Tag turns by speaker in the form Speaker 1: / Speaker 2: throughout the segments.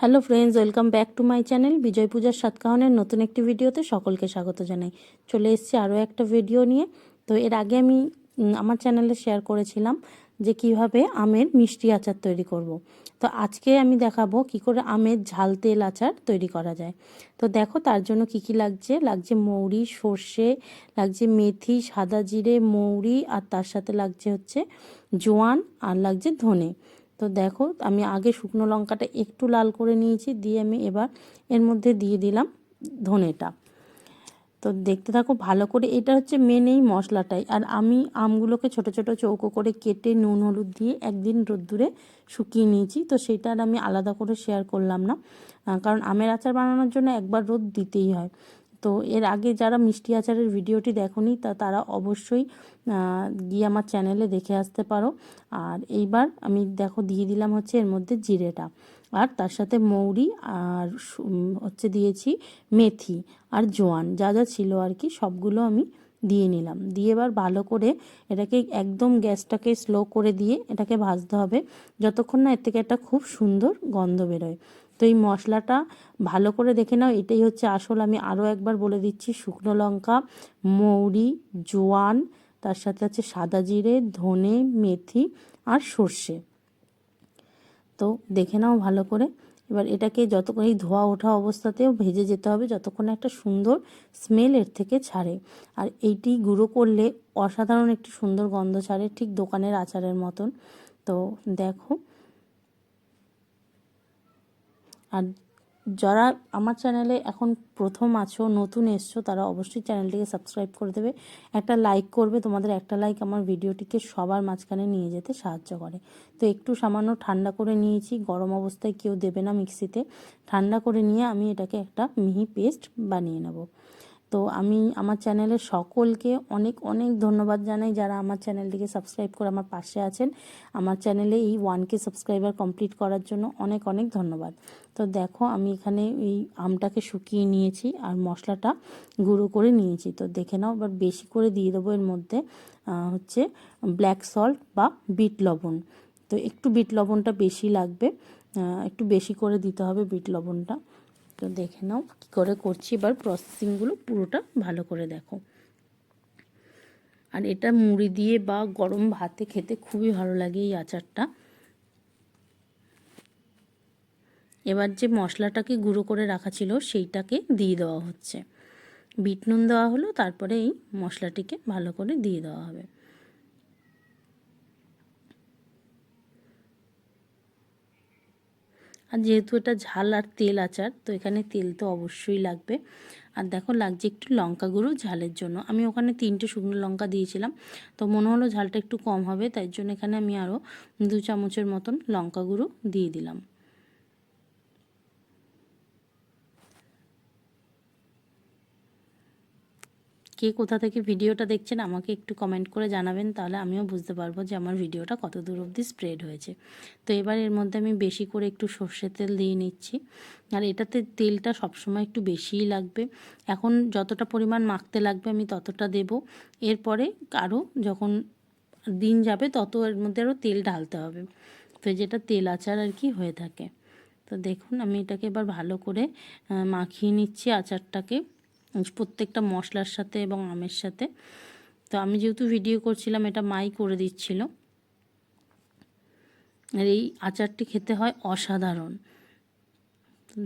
Speaker 1: Hello friends, welcome back to my channel বিজয় পূজার সাতকাহনের নতুন একটি ভিডিওতে সকলকে স্বাগত জানাই। চলে এসেছি আরও একটা ভিডিও নিয়ে। তো এর আগে আমি আমার চ্যানেলে শেয়ার করেছিলাম যে কীভাবে আমের মিষ্টি আচার তৈরি করব। তো আজকে আমি দেখাবো কি করে আমের ঝাল তেল আচার তৈরি করা যায়। তো দেখো তার জন্য কি কি লাগছে। লাগছে মৌরি, সর্ষে, লাগছে মেথি, সাদা জিরে, মৌরি, আর তার সাথে লাগছে হচ্ছে জোয়ান, আর লাগছে ধনে। তো দেখো, আমি আগে শুকনো লঙ্কাটা একটু লাল করে নিয়েছি, দিয়ে আমি এবার এর মধ্যে দিয়ে দিলাম ধনেটা। তো দেখতে থাকো, ভালো করে এটা হচ্ছে মেন এই মশলাটাই। আর আমি আমগুলোকে ছোট ছোট চৌকো করে কেটে নুন, হলুদ দিয়ে একদিন রোদ্দুরে শুকিয়ে নিয়েছি। তো সেটা আর আমি আলাদা করে শেয়ার করলাম না। কারণ আমের আচার বানানোর জন্য একবার রোদ দিতেই হয়। তো এর আগে যারা মিষ্টি আচারের ভিডিওটি দেখোনি, তা তারা অবশ্যই গিয়ে আমার চ্যানেলে দেখে আসতে পারো। আর এইবার আমি দেখো, দিয়ে দিলাম হচ্ছে এর মধ্যে জিরেটা। আর তার সাথে মৌরি আর হচ্ছে দিয়েছি মেথি আর জোয়ান। যা যা ছিল আর কি, সবগুলো আমি দিয়ে নিলাম। দিয়ে এবার ভালো করে এটাকে একদম গ্যাসটাকে স্লো করে দিয়ে এটাকে ভাজতে হবে, যতক্ষণ না এর থেকে একটা খুব সুন্দর গন্ধ বেরোয়। তো এই মশলাটা ভালো করে দেখে নাও। এটাই হচ্ছে আসল। আমি আরও একবার বলে দিচ্ছি, শুকনো লঙ্কা, মৌরি, জোয়ান, তার সাথে আছে সাদা জিরে, ধনে, মেথি আর সর্ষে। তো দেখে নাও ভালো করে। এবার এটাকে যতক্ষণ, এই ধোয়া ওঠা অবস্থাতেও ভেজে যেতে হবে, যতক্ষণ একটা সুন্দর স্মেল এর থেকে ছাড়ে। আর এইটি গুঁড়ো করলে অসাধারণ একটি সুন্দর গন্ধ ছাড়ে, ঠিক দোকানের আচারের মতন। তো দেখো আর যারা আমার চ্যানেলে এখন প্রথম আছো, নতুন এসছো, তারা অবশ্যই চ্যানেলটিকে সাবস্ক্রাইব করে দেবে। একটা লাইক করবে তোমাদের, একটা লাইক আমার ভিডিওটিকে সবার মাঝখানে নিয়ে যেতে সাহায্য করে। তো একটু সামান্য ঠান্ডা করে নিয়েছি, গরম অবস্থায় কেউ দেবে না মিক্সিতে। ঠান্ডা করে নিয়ে আমি এটাকে একটা মিহি পেস্ট বানিয়ে নেব। তো আমি আমার চ্যানেলের সকলকে অনেক অনেক ধন্যবাদ জানাই যারা আমার চ্যানেলটিকে সাবস্ক্রাইব করে আমার পাশে আছেন। আমার চ্যানেলে এই ওয়ানকে সাবস্ক্রাইবার কমপ্লিট করার জন্য অনেক অনেক ধন্যবাদ। তো দেখো, আমি এখানে এই আমটাকে শুকিয়ে নিয়েছি আর মশলাটা গুঁড়ো করে নিয়েছি। তো দেখে নাও, এবার বেশি করে দিয়ে দেবো এর মধ্যে হচ্ছে ব্ল্যাক সল্ট বা বিট লবণ। তো একটু বিট লবণটা বেশি লাগবে একটু বেশি করে দিতে হবে বিট লবণটা। তো দেখে নাও কী করে করছি। এবার প্রসেসিংগুলো পুরোটা ভালো করে দেখো। আর এটা মুড়ি দিয়ে বা গরম ভাতে খেতে খুবই ভালো লাগে এই আচারটা। এবার যে মশলাটাকে গুঁড়ো করে রাখা ছিল সেইটাকে দিয়ে দেওয়া হচ্ছে। বিট নুন দেওয়া হলো, তারপরে এই মশলাটিকে ভালো করে দিয়ে দেওয়া হবে। আর যেহেতু এটা ঝাল আর তেল আচার, তো এখানে তেল তো অবশ্যই লাগবে। আর দেখো লাগছে একটু লঙ্কা গুঁড়ো ঝালের জন্য। আমি ওখানে তিনটে শুকনো লঙ্কা দিয়েছিলাম, তো মনে হলো ঝালটা একটু কম হবে, তাই জন্য এখানে আমি আরও দু চামচের মতন লঙ্কা গুঁড়ো দিয়ে দিলাম। কে কোথা থেকে ভিডিওটা দেখছেন আমাকে একটু কমেন্ট করে জানাবেন, তাহলে আমিও বুঝতে পারব যে আমার ভিডিওটা কত দূর অবধি স্প্রেড হয়েছে। তো এবার এর মধ্যে আমি বেশি করে একটু সর্ষের তেল দিয়ে নিচ্ছি। আর এটাতে তেলটা সবসময় একটু বেশিই লাগবে। এখন যতটা পরিমাণ মাখতে লাগবে আমি ততটা দেব। এরপরে আরও যখন দিন যাবে তত এর মধ্যে আরও তেল ঢালতে হবে। তো যেটা তেল আচার আর কি হয়ে থাকে। তো দেখুন আমি এটাকে এবার ভালো করে মাখিয়ে নিচ্ছি আচারটাকে। প্রত্যেকটা মশলার সাথে এবং আমের সাথে। তো আমি যেহেতু ভিডিও করছিলাম, এটা মাই করে দিচ্ছিল। আর এই আচারটি খেতে হয় অসাধারণ।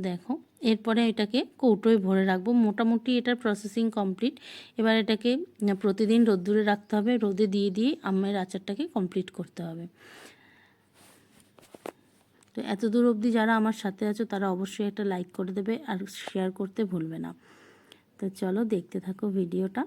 Speaker 1: দেখো, এরপরে এটাকে কৌটোয় ভরে রাখব। মোটামুটি এটার প্রসেসিং কমপ্লিট এবার এটাকে প্রতিদিন রোদ্দুরে রাখতে হবে। রোদে দিয়ে দিয়ে আমের আচারটাকে কমপ্লিট করতে হবে। তো এত দূর অবধি যারা আমার সাথে আছো, তারা অবশ্যই একটা লাইক করে দেবে। আর শেয়ার করতে ভুলবে না। তো চলো দেখতে থাকো ভিডিওটা।